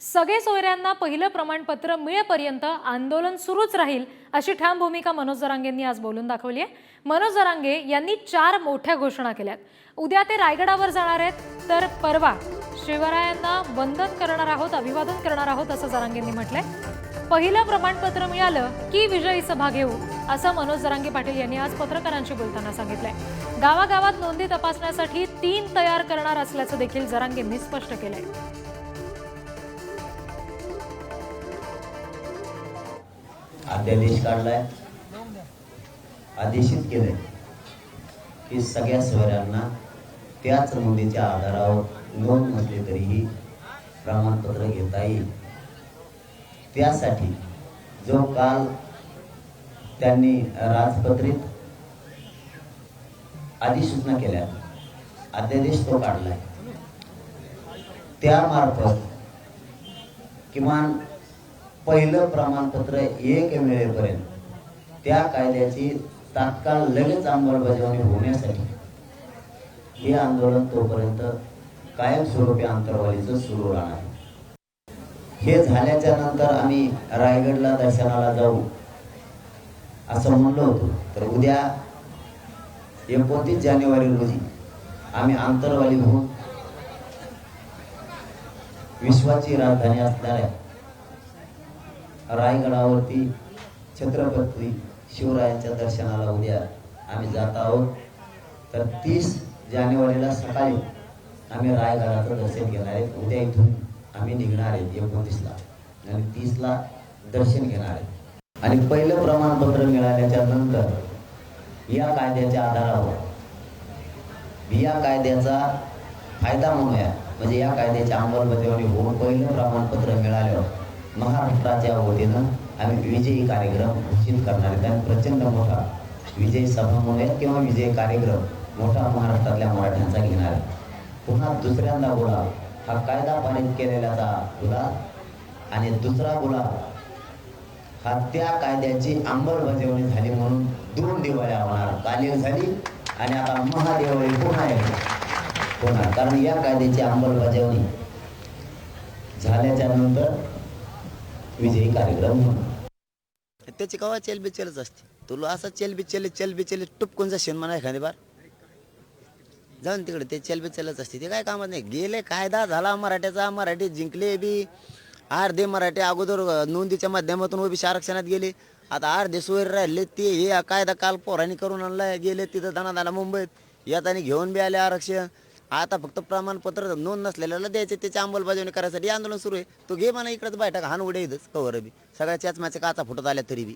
सगळे सोयऱ्यांना पहिलं प्रमाणपत्र मिळेपर्यंत आंदोलन सुरूच राहील अशी ठाम भूमिका मनोज जरांगेंनी आज बोलून दाखवली आहे. मनोज जरांगे यांनी चार मोठ्या घोषणा केल्यात. उद्या ते रायगडावर जाणार आहेत तर परवा शिवरायांना वंदन करणार आहोत अभिवादन करणार आहोत असं जरांगेंनी म्हटलंय. पहिलं प्रमाणपत्र मिळालं की विजयी सभा घेऊ असं मनोज जरांगे पाटील यांनी आज पत्रकारांशी बोलताना सांगितलंय. गावागावात नोंदी तपासण्यासाठी तीन तयार करणार असल्याचं देखील जरांगेंनी स्पष्ट केलंय. अध्यादेश काढलाय. आदेशित केलंय की सगळ्या स्वरांना त्याच नोंदीच्या आधारावर नोंद नसली तरीही प्रमाणपत्र घेता येईल. त्यासाठी जो काल त्यांनी राजपत्रित अधिसूचना केल्या अध्यादेश तो काढलाय. त्यामार्फत किमान पहिलं प्रमाणपत्र एक मिळेपर्यंत त्या कायद्याची तात्काळ लगेच अंमलबजावणी होण्यासाठी. हे आंदोलन तोपर्यंत कायमस्वरूपी अंतरवालीचं सुरू राहणार हे झाल्याच्यानंतर आम्ही रायगडला दर्शनाला जाऊ असं म्हणलो होतो. तर उद्या एकोणतीस जानेवारी रोजी आम्ही आंतरवाली होऊन विश्वाची राजधानी असणाऱ्या रायगडावरती छत्रपती शिवरायांच्या दर्शनाला उद्या आम्ही जात आहोत. तर तीस जानेवारीला सकाळी आम्ही रायगडाचं दर्शन घेणार आहेत. उद्या इथून आम्ही निघणार आहेत एकोणतीसला. आणि तीसला दर्शन घेणार आहेत. आणि पहिलं प्रमाणपत्र मिळाल्याच्या नंतर या कायद्याच्या आधारावर या कायद्याचा फायदा म्हणूया म्हणजे या कायद्याची अंमलबजावणी होऊन पहिलं प्रमाणपत्र मिळाल्यावर महाराष्ट्राच्या वतीनं आम्ही विजयी कार्यक्रम घोषित करणार आहेत. आणि प्रचंड मोठा विजयी सभा म्हणूया किंवा विजयी कार्यक्रम मोठा महाराष्ट्रातल्या मराठ्यांचा घेणार आहे. पुन्हा दुसऱ्यांदा गुलाब हा कायदा पारित केलेल्याचा गुलाब आणि दुसरा गुलाब हा त्या कायद्याची अंमलबजावणी झाली म्हणून दोन दिवाळ्या होणार. काल झाली आणि आता महादिवाळी पुन्हा एक होणार कारण या कायद्याची अंमलबजावणी झाल्याच्यानंतर विजयी कार्यक्रम त्याची कवा चेल बिचेलच असते. तुला असं चेल बिचेल चेल बिचेल टुपकून जाशील म्हणा एखादी बार. जाऊन तिकडे ते चेल बिचेलच असते. ते काय कामात नाही. गेले कायदा झाला मराठ्याचा. मराठी जिंकले बी. अर्धे मराठी अगोदर नोंदीच्या माध्यमातून ओबीसी आरक्षणात गेले. आता अर्धे सोयरे राहिले ते हे कायदा काल पोरांनी करून आणलाय. गेले तिथं दाना मुंबईत. येताना घेऊन बी आले आरक्षण. आता फक्त प्रमाणपत्र नोंद नसलेल्याला द्यायचे त्याची अंमलबजावणी करायसाठी आंदोलन सुरू आहे. तो घे म्हणा इकडंच बैठक हान उडे इथंच कवर बी. सगळ्या माझ्या काचा फुटत आल्या तरी बी.